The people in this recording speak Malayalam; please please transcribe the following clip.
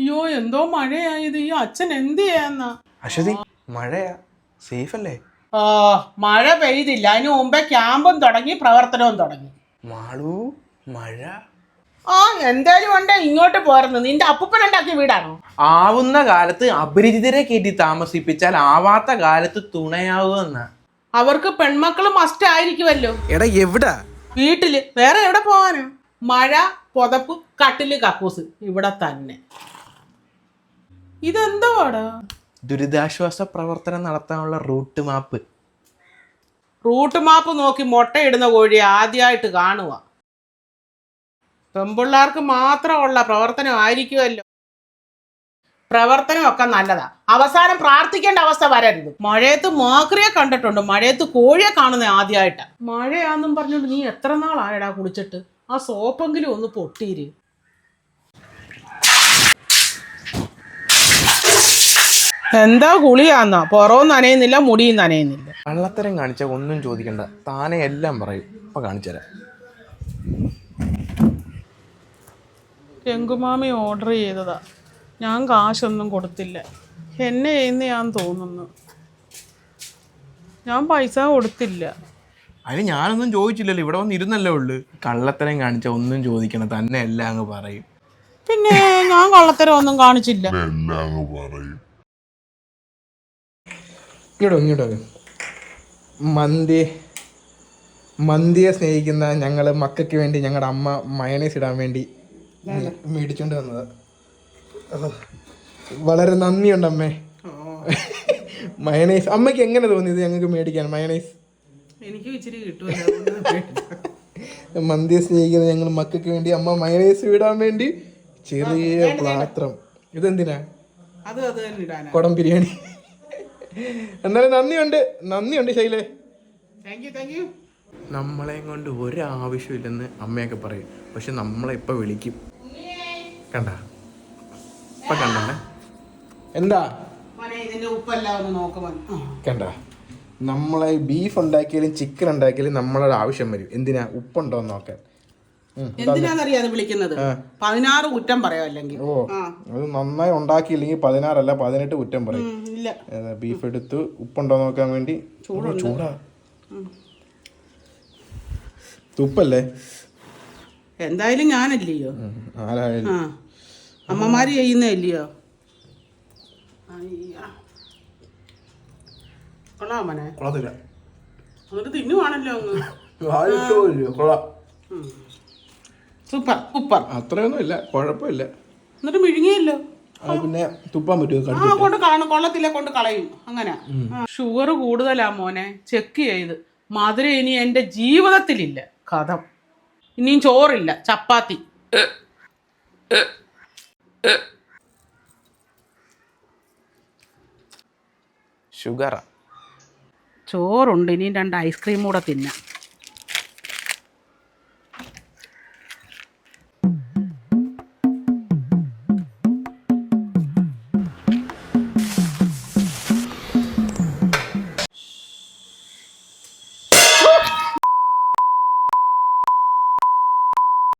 അയ്യോ എന്തോ മഴയായത് ഈ അച്ഛൻ എന്ത് ചെയ്യാന്നാ? അശ്വതി മഴയാ. സേഫ് അല്ലേ ആ മഴ പെയ്തില്ല. അതിന് മുമ്പേ ക്യാമ്പും തുടങ്ങി പ്രവർത്തനവും തുടങ്ങി. മാളു മഴ. ആ എന്തായാലും ഉണ്ട്. ഇങ്ങോട്ട് പോരുന്നു. നിന്റെ അപ്പൂപ്പൻ ഉണ്ടാക്കിയ വീടാണോ? ആവുന്ന കാലത്ത് അപരിചിതരെ കയറ്റി താമസിപ്പിച്ചാൽ ആവാത്ത കാലത്ത് തുണയാവുമെന്ന അവർക്ക് പെൺമക്കൾ മസ്റ്റ് ആയിരിക്കുമല്ലോ. എടാ എവിടാ? വീട്ടിൽ. വേറെ എവിടെ പോവാനാ? മഴ പുതപ്പ് കട്ടിൽ കക്കൂസ്. ഇവിടെ തന്നെ. ഇതെന്തോടാ? ദുരിതാശ്വാസ പ്രവർത്തനം നടത്താനുള്ള റൂട്ട് മാപ്പ്. റൂട്ട് മാപ്പ് നോക്കി മുട്ടയിടുന്ന കോഴി ആദ്യമായിട്ട് കാണുക പെമ്പിള്ളാർക്ക് മാത്രമുള്ള പ്രവർത്തനം ആയിരിക്കുമല്ലോ. പ്രവർത്തനമൊക്കെ നല്ലതാ. അവസാനം പ്രാർത്ഥിക്കേണ്ട അവസ്ഥ വരരുത്. മഴയത്ത് മാക്രിയെ കണ്ടിട്ടുണ്ട്. മഴയത്ത് കോഴിയെ കാണുന്ന ആദ്യമായിട്ടാ മഴയാന്നും പറഞ്ഞുകൊണ്ട് നീ എത്ര നാളായടാ കുളിച്ചിട്ട്? ആ സോപ്പെങ്കിലും ഒന്ന് പൊട്ടീര്. എന്താ കുളിയാന്ന? പുറവും നനയുന്നില്ല മുടിയും നനയുന്നില്ല. കള്ളത്തരം കാണിച്ച ഒന്നും ചോദിക്കണ്ട. താനെ എല്ലാം പറയും. ഇപ്പൊ കാണിച്ചുതരാം. രംഗുമാമി ഓർഡർ ചെയ്തതാ. ഞാൻ കാശൊന്നും കൊടുത്തില്ല. എന്നെ ചെയ്യുന്ന ഞാൻ തോന്നുന്നു. ഞാൻ പൈസ കൊടുത്തില്ല. അതിന് ഞാനൊന്നും ചോദിച്ചില്ലല്ലോ. ഇവിടെ വന്ന് ഇരുന്നല്ലേ ഉള്ളു. കള്ളത്തരം കാണിച്ച ഒന്നും ചോദിക്കണം തന്നെ എല്ലാം അങ്ങ് പറയും. പിന്നെ ഞാൻ കള്ളത്തരം ഒന്നും കാണിച്ചില്ല. ഇങ്ങോട്ടോ ഇങ്ങോട്ടോ മന്തി മന്തിയെ സ്നേഹിക്കുന്ന ഞങ്ങൾ മക്കൾക്ക് വേണ്ടി ഞങ്ങളുടെ അമ്മ മയണേസ് ഇടാൻ വേണ്ടി മേടിച്ചോണ്ട് വന്നത്. വളരെ നന്ദിയുണ്ട് അമ്മേ. മയണൈസ്. അമ്മയ്ക്ക് എങ്ങനെ തോന്നിയത് ഞങ്ങൾക്ക് മേടിക്കാൻ മയണൈസ്? എനിക്ക് ഇച്ചിരി മന്തിയെ സ്നേഹിക്കുന്ന ഞങ്ങൾ മക്കൾക്ക് വേണ്ടി അമ്മ മയണൈസ് വിടാൻ വേണ്ടി ചെറിയ പാത്രം. ഇതെന്തിനാ? കുടം ബിരിയാണി. എന്നാലും നന്ദിയുണ്ട്. നന്ദിയുണ്ട് ശൈലേ. താങ്ക് യു താങ്ക് യു നമ്മളെ കൊണ്ട് ഒരാവശ്യമില്ലെന്ന് അമ്മയൊക്കെ പറയും. പക്ഷെ നമ്മളെ ഇപ്പൊ വിളിക്കും. കണ്ട? ഇപ്പൊ കണ്ടേ എന്താ? കണ്ട? നമ്മളെ ബീഫ് ഉണ്ടാക്കിയാലും ചിക്കൻ ഉണ്ടാക്കിയാലും നമ്മളൊരു ആവശ്യം വരും. എന്തിനാ? ഉപ്പുണ്ടോ എന്ന് നോക്കാൻ. എന്തിനാന്നറിയാതെ വിളിക്കുന്നത്? പതിനാറ് കുറ്റം പറയാം അല്ലെങ്കിൽ. ഓ അത് നന്നായി ഉണ്ടാക്കിയില്ലെങ്കിൽ പതിനാറല്ല പതിനെട്ട് കുറ്റം പറയും. ബീഫ് എടുത്ത് ഉപ്പുണ്ടോ നോക്കാൻ വേണ്ടി? ചൂടാ. തുപ്പല്ലേ? എന്തായാലും ഞാനല്ലയോ? ആരായാലും. അമ്മമാര് ചെയ്യുന്നല്ലയോ കൊള്ളാമനെ കൊള്ളാം മോനെ. കൊള്ളത്തില്ല. എന്നിട്ട് തിന്നുവാണല്ലോ അങ്ങ്. കൊള്ളാം. Super super. അത്രയൊന്നും ഇല്ല കുഴപ്പമില്ല. എന്നിട്ട് മിഴുങ്ങിയല്ലോ. അത് പിന്നെ തുപ്പാൻ പറ്റുമോ? ആ കൊണ്ട് കാണും കൊള്ളത്തില്ല കൊണ്ട് കളയും. അങ്ങനെ. ഷുഗർ കൂടുതലാ മോനെ. ചെക്ക് ചെയ്ത്. മധുരം ഇനി എന്റെ ജീവിതത്തിലില്ല. കഥ. ഇനിയും ചോറില്ല ചപ്പാത്തി. ഷുഗറാ ചോറുണ്ട് ഇനിയും രണ്ട് ഐസ്ക്രീം കൂടെ തിന്നാം.